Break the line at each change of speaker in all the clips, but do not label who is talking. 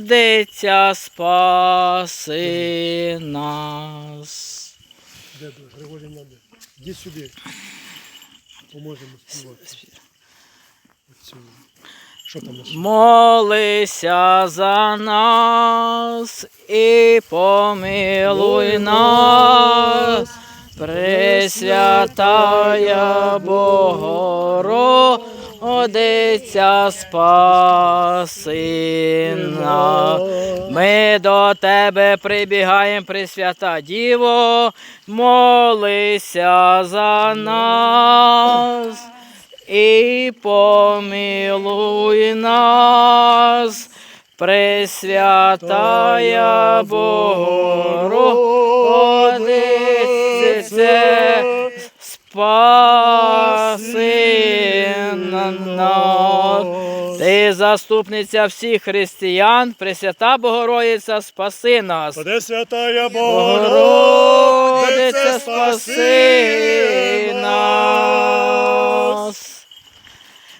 Дитя спаси нас.
Де Григорій надо. Іди сюди. Поможемо співати. Оцю. Що там наше?
Молися за нас і помилуй нас, Пресвятая Богородиця спаси нас. Ми до тебе прибігаємо, Пресвята Діво, молися за нас і помилуй нас, Пресвятая Богородице, спаси нас. Ти заступниця всіх християн, Пресвята Богородиця, спаси нас.
Пресвятая
Богородице, спаси нас.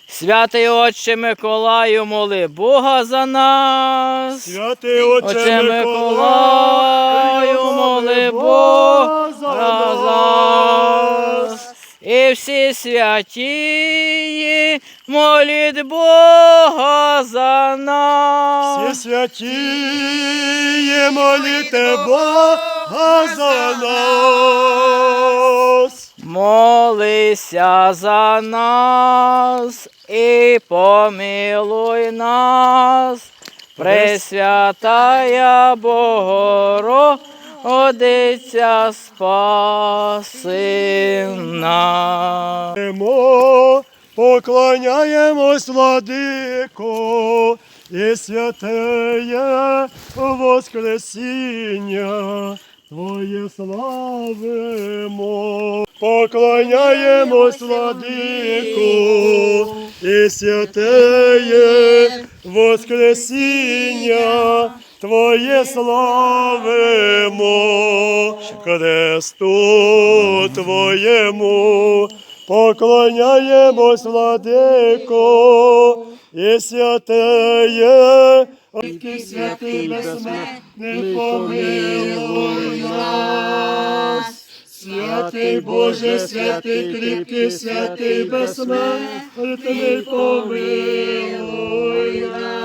Святий Отче Миколаю, моли Бога за нас.
Святий
Отче Миколаю, моли Бога І всі святі, моліть Бога за нас.
Всі святі, моліте Бога за нас.
Молися за нас і помилуй нас, Пресвятая Богородиця, спаси нас.
Мо, поклоняємось, владико, і святеє Воскресіння Твоє славимо. Поклоняємось, владико, і святеє Воскресіння Твоє славимо, Христу Твоєму, поклоняємось, владико, і святеє, Отки святий безсмертний, помилуй нас. Святий Боже, святий кріпкий, святий безсмертний, помилуй нас.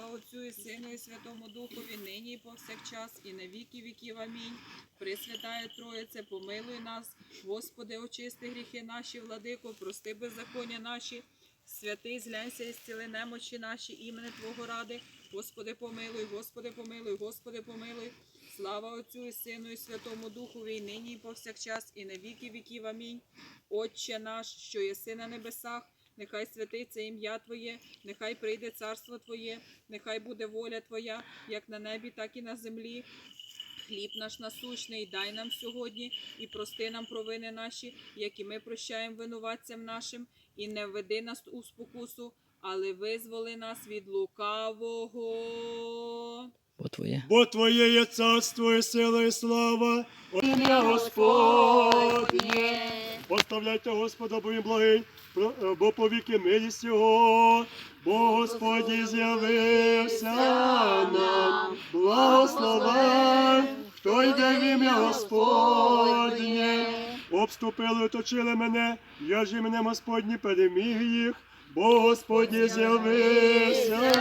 Слава Отцю і Сину і Святому Духові, нині і повсякчас, і на віки віків. Амінь. Пресвятає Троїце, помилуй нас, Господи, очисти гріхи наші, владико, прости беззаконня наші, святий, зглянься і зціли немочі наші, імени Твого ради. Господи, помилуй, Господи, помилуй, Господи, помилуй. Слава Отцю і Сину і Святому Духові, і нині і повсякчас, і на віки віків. Амінь. Отче наш, що єси на небесах, нехай святиться ім'я Твоє, нехай прийде царство Твоє, нехай буде воля Твоя, як на небі, так і на землі. Хліб наш насущний дай нам сьогодні і прости нам провини наші, як і ми прощаємо винуватцям нашим, і не введи нас у спокусу, але визволи нас від лукавого.
Бо Твоє.
Бо Твоє є царство і сила і слава, ім'я Господнє. Поставляйте Господа, бо він благий, бо повіки милість Його, бо Господь з'явився нам, благословен, хто йде в ім'я Господнє. Обступили, оточили мене, я ж іменем Господні переміг їх, бо Господь з'явився